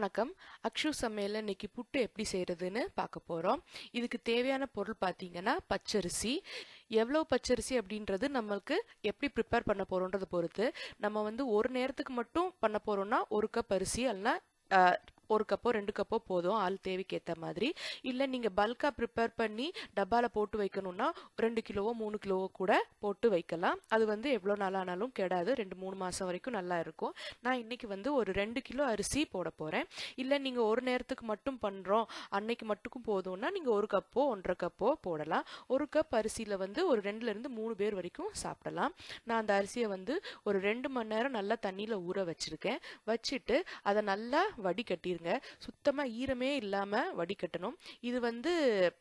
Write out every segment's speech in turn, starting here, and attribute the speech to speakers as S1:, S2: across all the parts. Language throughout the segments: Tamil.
S1: வணக்கம். அக்ஷு சமையலில் இன்னைக்கு புட்டு எப்படி செய்கிறதுன்னு பார்க்க போகிறோம் இதுக்கு தேவையான பொருள் பார்த்தீங்கன்னா பச்சரிசி. எவ்வளோ பச்சரிசி அப்படின்றது நம்மளுக்கு எப்படி ப்ரிப்பேர் பண்ண போகிறோன்றதை பொறுத்து நம்ம வந்து ஒரு நேரத்துக்கு மட்டும் பண்ண போகிறோன்னா ஒரு கப் அரிசி இல்லைன்னா ஒரு கப்போ ரெண்டு கப்போ போதும் ஆள் தேவைக்கு ஏற்ற மாதிரி. இல்லை நீங்கள் பல்காக ப்ரிப்பேர் பண்ணி டப்பாவில் போட்டு வைக்கணும்னா ரெண்டு கிலோவோ மூணு கிலோவோ கூட போட்டு வைக்கலாம். அது வந்து எவ்வளோ நாளானாலும் கெடாது. ரெண்டு மூணு மாதம் வரைக்கும் நல்லா இருக்கும். நான் இன்னைக்கு வந்து ஒரு ரெண்டு கிலோ அரிசி போட போகிறேன் இல்லை நீங்கள் ஒரு நேரத்துக்கு மட்டும் பண்ணுறோம் அன்னைக்கு மட்டுக்கும் போதும்னா நீங்கள் ஒரு கப்போ ஒன்றரை கப்போ போடலாம். ஒரு கப் அரிசியில் வந்து ஒரு ரெண்டுலேருந்து மூணு பேர் வரைக்கும் சாப்பிடலாம். நான் அந்த அரிசியை வந்து ஒரு ரெண்டு மணி நேரம் நல்லா தண்ணியில் ஊற வச்சுருக்கேன். வச்சுட்டு அதை நல்லா வடிகட்டிருங்க சுத்தமாக ஈரமே இல்லாமல் வடிகட்டணும். இது வந்து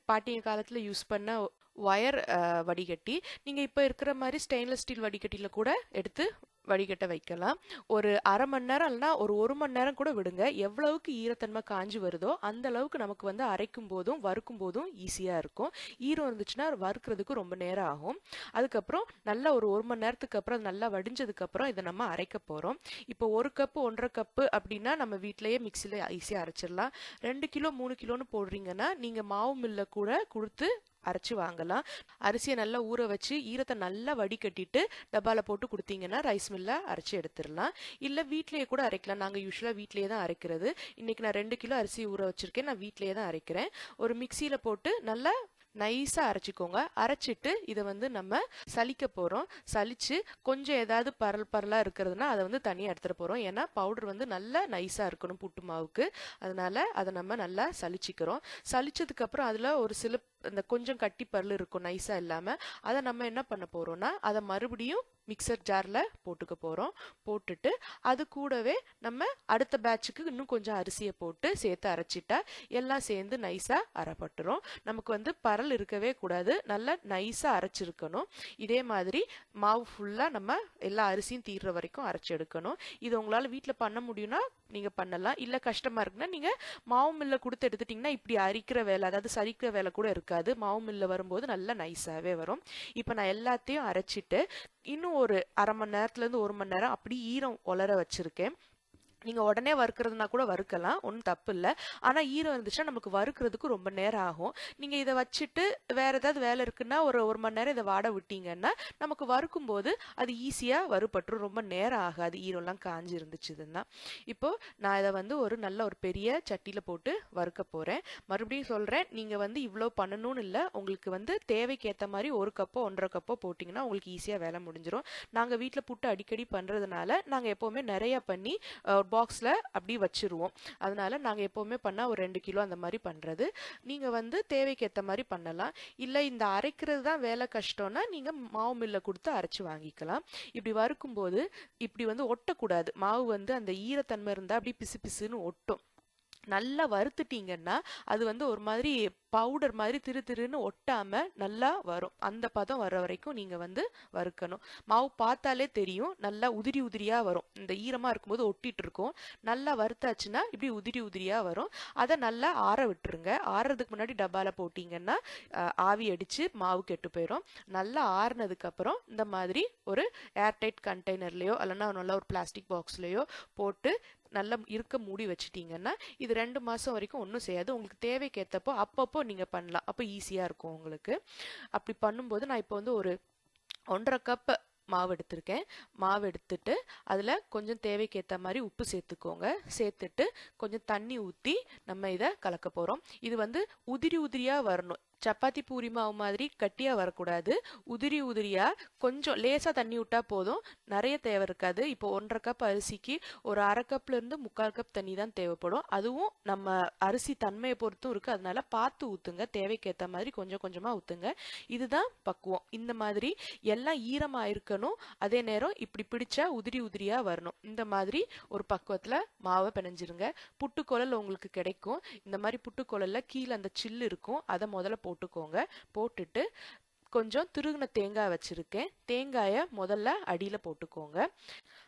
S1: பாட்டிய காலத்தில் யூஸ் பண்ண ஒயர் வடிகட்டி நீங்கள் இப்போ இருக்கிற மாதிரி ஸ்டெயின்லெஸ் ஸ்டீல் வடிகட்டியில் கூட எடுத்து வடிகட்ட வைக்கலாம். ஒரு அரை மணி நேரம் இல்லைனா ஒரு ஒரு மணி நேரம் கூட விடுங்க. எவ்வளவுக்கு ஈரத்தன்மை காஞ்சி வருதோ அந்த அளவுக்கு நமக்கு வந்து அரைக்கும் போதும் வறுக்கும் போதும் ஈஸியாக இருக்கும். ஈரம் இருந்துச்சுன்னா வறுக்கிறதுக்கு ரொம்ப நேரம் ஆகும். அதுக்கப்புறம் நல்லா ஒரு ஒரு மணி நேரத்துக்கு அப்புறம் நல்லா வடிஞ்சதுக்கு அப்புறம் இதை நம்ம அரைக்க போகிறோம் இப்போ ஒரு கப்பு ஒன்றரை கப்பு அப்படின்னா நம்ம வீட்டிலேயே மிக்சியில் ஈஸியாக அரைச்சிடலாம். ரெண்டு கிலோ மூணு கிலோன்னு போடுறீங்கன்னா நீங்கள் மாவு மில்ல கூட கொடுத்து அரைச்சி வாங்கலாம். அரிசியை நல்லா ஊற வச்சு ஈரத்தை நல்லா வடிகட்டிட்டு டப்பாவில் போட்டு கொடுத்தீங்கன்னா ரைஸ் மில்ல அரைச்சி எடுத்துடலாம். இல்லை வீட்லேயே கூட அரைக்கலாம். நாங்கள் யூஸ்வலாக வீட்லேயே தான் அரைக்கிறது. இன்னைக்கு நான் ரெண்டு கிலோ அரிசி ஊற வச்சுருக்கேன். நான் வீட்லேயே தான் அரைக்கிறேன். ஒரு மிக்சியில் போட்டு நல்லா நைஸாக அரைச்சிக்கோங்க. அரைச்சிட்டு இதை வந்து நம்ம சலிக்க போகிறோம் சலிச்சு கொஞ்சம் ஏதாவது பரல் பரலாக இருக்கிறதுனா அதை வந்து தனியாக எடுத்துகிட்டு போகிறோம் ஏன்னா பவுடர் வந்து நல்லா நைஸாக இருக்கணும் புட்டு மாவுக்கு. அதனால அதை நம்ம நல்லா சலிச்சிக்கிறோம் சலிச்சதுக்கப்புறம் அதில் ஒரு சில இந்த கொஞ்சம் கட்டி பரல் இருக்கும் நைஸாக இல்லாமல் அதை நம்ம என்ன பண்ண போகிறோம்னா அதை மறுபடியும் மிக்சர் ஜாரில் போட்டுக்க போகிறோம் போட்டுட்டு அது கூடவே நம்ம அடுத்த பேட்சுக்கு இன்னும் கொஞ்சம் அரிசியை போட்டு சேர்த்து அரைச்சிட்டா எல்லாம் சேர்ந்து நைஸாக அரைப்பட்டுரும். நமக்கு வந்து பரல் இருக்கவே கூடாது. நல்லா நைஸாக அரைச்சிருக்கணும். இதே மாதிரி மாவு ஃபுல்லாக நம்ம எல்லா அரிசியும் தீர்ற வரைக்கும் அரைச்சி எடுக்கணும். இது உங்களால் வீட்டில் பண்ண முடியும்னா நீங்கள் பண்ணலாம். இல்லை கஷ்டமாக இருக்குன்னா நீங்கள் மாவு மில்ல கொடுத்து எடுத்துட்டிங்கன்னா இப்படி அரிக்கிற வேலை அதாவது சரிக்கிற வேலை கூட இருக்காது. மாவு மில்ல வரும்போது நல்லா நைஸாகவே வரும். இப்போ நான் எல்லாத்தையும் அரைச்சிட்டு இன்னும் ஒரு அரை மணி நேரத்துலேருந்து ஒரு மணி நேரம் அப்படி ஈரம் உலர வச்சுருக்கேன். நீங்கள் உடனே வறுக்கிறதுனா கூட வறுக்கலாம் ஒன்றும் தப்பு இல்லை. ஆனால் ஈரம் இருந்துச்சுன்னா நமக்கு வறுக்கிறதுக்கு ரொம்ப நேரம் ஆகும். நீங்கள் இதை வச்சுட்டு வேறு ஏதாவது வேலை இருக்குன்னா ஒரு ஒரு மணி நேரம் இதை வாட விட்டீங்கன்னா நமக்கு வறுக்கும் போது அது ஈஸியாக வறுபட்டுரும். ரொம்ப நேரம் ஆகாது. ஈரம்லாம் காஞ்சி இருந்துச்சுதுன்னா இப்போ நான் இதை வந்து ஒரு நல்ல ஒரு பெரிய சட்டியில் போட்டு வறுக்க போகிறேன் மறுபடியும் சொல்கிறேன் நீங்கள் வந்து இவ்வளோ பண்ணணும்னு இல்லை. உங்களுக்கு வந்து தேவைக்கேற்ற மாதிரி ஒரு கப்போ ஒன்றரை கப்போ போட்டிங்கன்னா உங்களுக்கு ஈஸியாக வேலை முடிஞ்சிடும் நாங்கள் வீட்டில் புட்டு அடிக்கடி பண்ணுறதுனால நாங்கள் எப்போவுமே நிறைய பண்ணி பாக்ஸில் அப்படி வச்சிருவோம். அதனால நாங்கள் எப்போவுமே பண்ணால் ஒரு ரெண்டு கிலோ அந்த மாதிரி பண்ணுறது நீங்கள் வந்து தேவைக்கு ஏற்ற மாதிரி பண்ணலாம். இல்லை இந்த அரைக்கிறது தான் வேலை கஷ்டம்னா நீங்கள் மாவு மில்லை கொடுத்து அரைச்சி வாங்கிக்கலாம். இப்படி வறுக்கும்போது இப்படி வந்து ஒட்டக்கூடாது. மாவு வந்து அந்த ஈரத்தன்மை இருந்தால் அப்படி பிசு பிசுன்னு ஒட்டும். நல்லா வறுத்துட்டீங்கன்னா அது வந்து ஒரு மாதிரி பவுடர் மாதிரி திரு திருன்னு ஒட்டாம நல்லா வரும். அந்த பதம் வர வரைக்கும் நீங்க வந்து வறுக்கணும். மாவு பார்த்தாலே தெரியும். நல்லா உதிரி உதிரியா வரும். இந்த ஈரமா இருக்கும்போது ஒட்டிட்டு இருக்கும். நல்லா வறுத்தாச்சுன்னா இப்படி உதிரி உதிரியா வரும். அதை நல்லா ஆற விட்டுருங்க. ஆறுறதுக்கு முன்னாடி டப்பால போட்டிங்கன்னா ஆவி அடிச்சு மாவு கெட்டு போயிடும் நல்லா ஆறுனதுக்கு அப்புறம் இந்த மாதிரி ஒரு ஏர்டைட் கண்டெய்னர்லயோ இல்லைன்னா நல்லா ஒரு பிளாஸ்டிக் பாக்ஸ்லயோ போட்டு நல்லா இருக்க மூடி வச்சுட்டிங்கன்னா இது ரெண்டு மாசம் வரைக்கும் ஒன்றும் செய்யாது. உங்களுக்கு தேவைக்கேற்றப்போ அப்பப்போ அப்போ நீங்க பண்ணலாம். அப்போ ஈஸியா இருக்கும் உங்களுக்கு. அப்படி பண்ணும்போது நான் இப்போ வந்து ஒரு ஒன்றரை கப் மாவு எடுத்திருக்கேன். மாவு எடுத்துட்டு அதில் கொஞ்சம் தேவைக்கு ஏற்ற மாதிரி உப்பு சேர்த்துக்கோங்க. சேர்த்துட்டு கொஞ்சம் தண்ணி ஊற்றி நம்ம இதை கலக்க போகிறோம் இது வந்து உதிரி உதிரியாக வரணும். சப்பாத்தி பூரி மாவு மாதிரி கட்டியாக வரக்கூடாது. உதிரி உதிரியாக கொஞ்சம் லேசாக தண்ணி விட்டால் போதும். நிறைய தேவை இருக்காது. இப்போ ஒன்றரை கப் அரிசிக்கு ஒரு அரை கப்லேருந்து முக்கால் கப் தண்ணி தான் தேவைப்படும். அதுவும் நம்ம அரிசி தன்மையை பொறுத்தும் இருக்குது அதனால பார்த்து ஊற்றுங்க தேவைக்கேற்ற மாதிரி கொஞ்சம் கொஞ்சமாக ஊற்றுங்க இதுதான் பக்குவம். இந்த மாதிரி எல்லாம் ஈரமாக இருக்கணும் அதே நேரம் இப்படி பிடிச்சா உதிரி உதிரியாக வரணும். இந்த மாதிரி ஒரு பக்குவத்தில் மாவை பிணைஞ்சிருங்க. புட்டுக்குழல் உங்களுக்கு கிடைக்கும். இந்த மாதிரி புட்டுக்குழலில் கீழே அந்த சில்லு இருக்கும். அதை முதல்ல போட்டுக்கோங்க. போட்டுட்டு கொஞ்சம் துருகின தேங்காய் வச்சுருக்கேன். தேங்காயை முதல்ல அடியில் போட்டுக்கோங்க.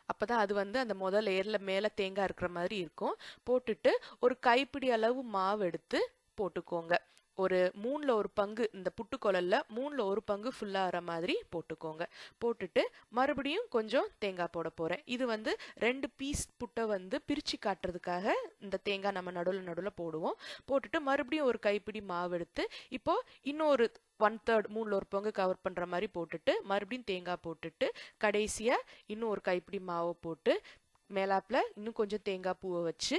S1: அப்போ தான் அது வந்து அந்த முதல் ஏரில் மேலே தேங்காய் இருக்கிற மாதிரி இருக்கும். போட்டுட்டு ஒரு கைப்பிடி அளவு மாவு எடுத்து போட்டுக்கோங்க. ஒரு மூணில் ஒரு பங்கு இந்த புட்டுக்குழல்ல மூணில் ஒரு பங்கு ஃபுல்லாக ஆகிற மாதிரி போட்டுக்கோங்க. போட்டுட்டு மறுபடியும் கொஞ்சம் தேங்காய் போட போகிறேன் இது வந்து ரெண்டு பீஸ் புட்டை வந்து பிரித்து காட்டுறதுக்காக இந்த தேங்காய் நம்ம நடுவில் நடுவில் போடுவோம். போட்டுட்டு மறுபடியும் ஒரு கைப்பிடி மாவு எடுத்து இப்போது இன்னொரு ஒன் தேர்ட் மூணில் ஒரு பங்கு கவர் பண்ணுற மாதிரி போட்டுட்டு மறுபடியும் தேங்காய் போட்டுட்டு கடைசியாக இன்னும் ஒரு கைப்பிடி மாவை போட்டு மேலாப்பில் இன்னும் கொஞ்சம் தேங்காய் பூவை வச்சு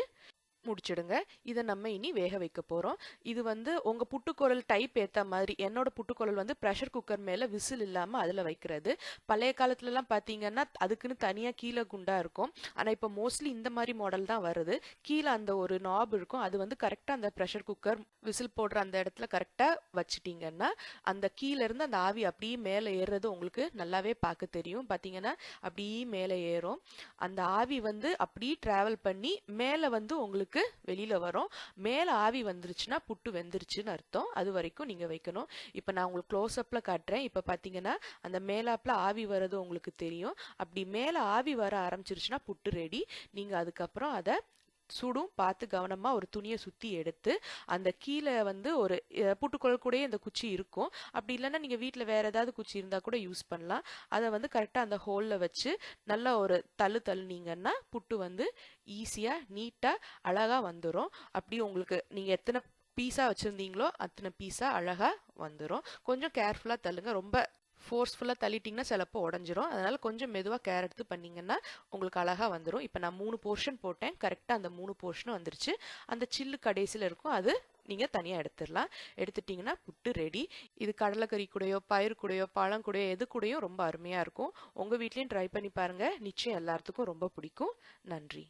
S1: முடிச்சிடுங்க. இதை நம்ம இனி வேக வைக்க போகிறோம் இது வந்து உங்கள் புட்டுக்குழல் டைப் ஏற்ற மாதிரி என்னோட புட்டுக்குழல் வந்து ப்ரெஷர் குக்கர் மேலே விசில் இல்லாமல் அதில் வைக்கிறது. பழைய காலத்துலலாம் பார்த்தீங்கன்னா அதுக்குன்னு தனியாக கீழே குண்டாக இருக்கும். ஆனால் இப்போ மோஸ்ட்லி இந்த மாதிரி மாடல் தான் வருது. கீழே அந்த ஒரு நாப் இருக்கும். அது வந்து கரெக்டாக அந்த ப்ரெஷர் குக்கர் விசில் போடுற அந்த இடத்துல கரெக்டாக வச்சிட்டிங்கன்னா அந்த கீழேருந்து அந்த ஆவி அப்படியே மேலே ஏறுறது உங்களுக்கு நல்லாவே பார்க்க தெரியும். பார்த்தீங்கன்னா அப்படியே மேலே ஏறும். அந்த ஆவி வந்து அப்படியே ட்ராவல் பண்ணி மேலே வந்து உங்களுக்கு வெளியில வரும். மேலே ஆவி வந்துருச்சுன்னா புட்டு வெந்துருச்சுன்னு அர்த்தம். அது வரைக்கும் நீங்க வைக்கணும். இப்போ நான் உங்களுக்கு க்ளோஸ்அப்பில் காட்டுறேன். இப்போ பார்த்தீங்கன்னா அந்த மேலாப்பில் ஆவி வர்றது உங்களுக்கு தெரியும். அப்படி மேலே ஆவி வர ஆரம்பிச்சிருச்சுன்னா புட்டு ரெடி நீங்க அதுக்கப்புறம் அதை சுடும் பார்த்து கவனமா ஒரு துணியை சுற்றி எடுத்து அந்த கீழே வந்து ஒரு அஹ், கூடயே இந்த குச்சி இருக்கும். அப்படி இல்லைன்னா நீங்க வீட்டில் வேற ஏதாவது குச்சி இருந்தால் கூட யூஸ் பண்ணலாம். அதை வந்து கரெக்டாக அந்த ஹோல்ல வச்சு நல்லா ஒரு தள்ளு தள்ளுனீங்கன்னா புட்டு வந்து ஈஸியாக நீட்டாக அழகா வந்துடும் அப்படி உங்களுக்கு நீங்கள் எத்தனை பீஸா வச்சிருந்தீங்களோ அத்தனை பீஸா அழகா வந்துடும் கொஞ்சம் கேர்ஃபுல்லாக தள்ளுங்க. ரொம்ப ஃபோர்ஸ்ஃபுல்லாக தள்ளிட்டிங்கன்னா சிலப்போ உடஞ்சிரும். அதனால் கொஞ்சம் மெதுவாக கேர் எடுத்து பண்ணிங்கன்னா உங்களுக்கு அழகாக வந்துடும் இப்போ நான் மூணு போர்ஷன் போட்டேன். கரெக்டாக அந்த மூணு போர்ஷனும் வந்துருச்சு. அந்த சில்லு கடைசியில் இருக்கும். அது நீங்கள் தனியாக எடுத்துடலாம். எடுத்துட்டிங்கன்னா புட்டு ரெடி இது கடலைக்கறி கூடயோ பயிர் கூடயோ பழம் கூடயோ எது கூடயும் ரொம்ப அருமையாக இருக்கும். உங்கள் வீட்லேயும் ட்ரை பண்ணி பாருங்கள் நிச்சயம் எல்லாத்துக்கும் ரொம்ப பிடிக்கும். நன்றி.